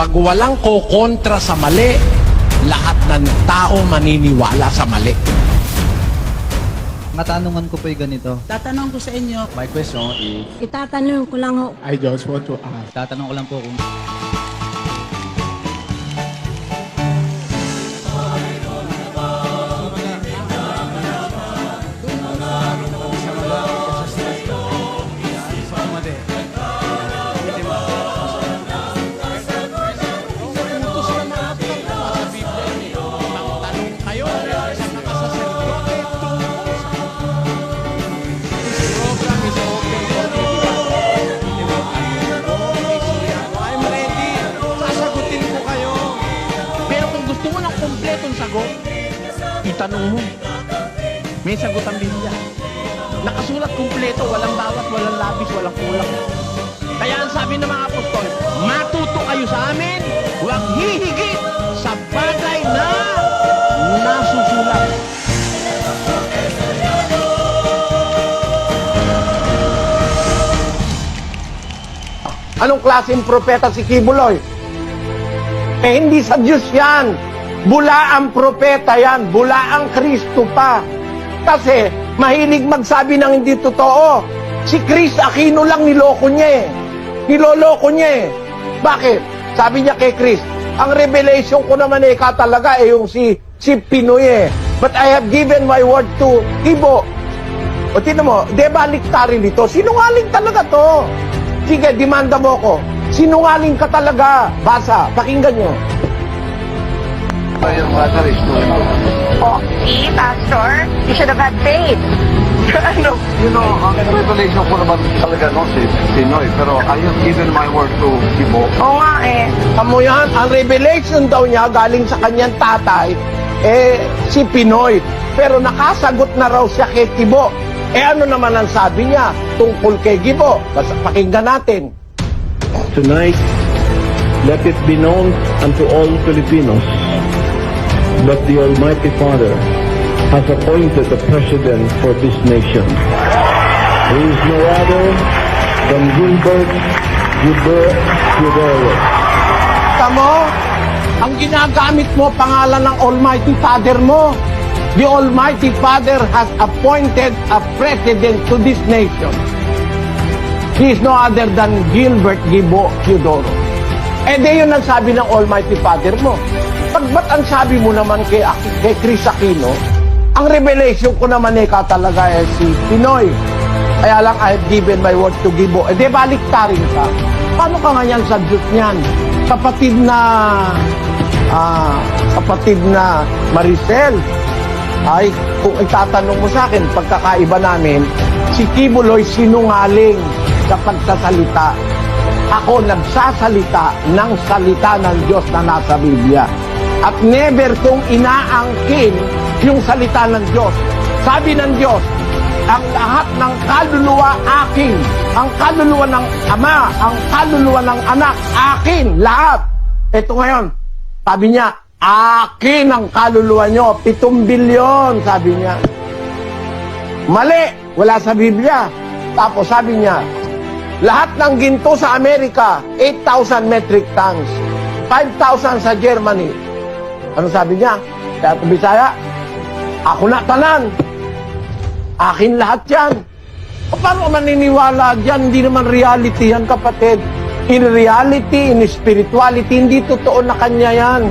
Pag walang kokontra sa mali, lahat ng tao maniniwala sa mali. Matanungan ko po yung ganito. Tatanong ko sa inyo, My question is, Itatanong ko lang ho, I just want to ask. tatanong ko lang po kung itanong mo. May sagot ang Biblia. Nakasulat kumpleto, walang bawat, walang labis, walang kulang. Kaya ang sabi ng mga apostol, matuto kayo sa amin, huwag hihigit sa bagay na nasusulat. Anong klaseng propeta si Kibuloy? Eh, hindi sa Diyos yan. Bula ang propeta yan. Bula ang Kristo pa. Kasi, mahilig magsabi ng hindi totoo. Si Chris Aquino lang niloko niya eh. Niloloko niya eh. Bakit? Sabi niya kay Chris, ang revelation ko naman eh ka talaga eh yung si, si Pinoy eh. But I have given my word to Ibo. O tinan mo, de baliktarin ito. Sinungaling talaga to. Sige, demanda mo ko. Sinungaling ka talaga. Basa, pakinggan nyo. Oh, see, Pastor, you should have had faith. ano? You know, ang revelation ko naman talaga no, si Pinoy. Pero I have given my word to Kibo. Oo nga eh. Amo yan, ang revelation daw niya galing sa kanyang tatay, eh, si Pinoy. Pero nakasagot na raw siya kay Kibo. Eh ano naman ang sabi niya tungkol kay Gibo? Basta pakinggan natin. Tonight, let it be known unto all Filipinos that the Almighty Father has appointed a president for this nation. He is no other than Gilbert Gilbert Fidel. Tamo, ang ginagamit mo pangalan ng Almighty Father mo. The Almighty Father has appointed a president to this nation. He is no other than Gilbert Gibo Teodoro. Eh di yun ang sabi ng Almighty Father mo. Pag ba't ang sabi mo naman kay, kay Chris Aquino, ang revelation ko naman eh ka talaga eh si Pinoy. Kaya lang I have given my word to Gibo. Eh di baliktarin ka. Paano ka nga yan Diyos niyan? Kapatid na ah, kapatid na Maricel, ay kung itatanong mo sa akin, pagkakaiba namin, si Kibuloy sinungaling sa pagsasalita. Ako nagsasalita ng salita ng Diyos na nasa Biblia. At never kong inaangkin yung salita ng Diyos. Sabi ng Diyos, ang lahat ng kaluluwa akin. Ang kaluluwa ng Ama, ang kaluluwa ng Anak, akin, lahat. Ito ngayon, sabi niya, akin ang kaluluwa nyo, pitong bilyon, sabi niya. Mali, wala sa Biblia. Tapos sabi niya, lahat ng ginto sa Amerika, 8,000 metric tons. 5,000 sa Germany. Ano sabi niya? Kaya Bisaya, ako na tanan. Akin lahat yan. O paano maniniwala dyan? Hindi naman reality yan, kapatid. In reality, in spirituality, hindi totoo na kanya yan.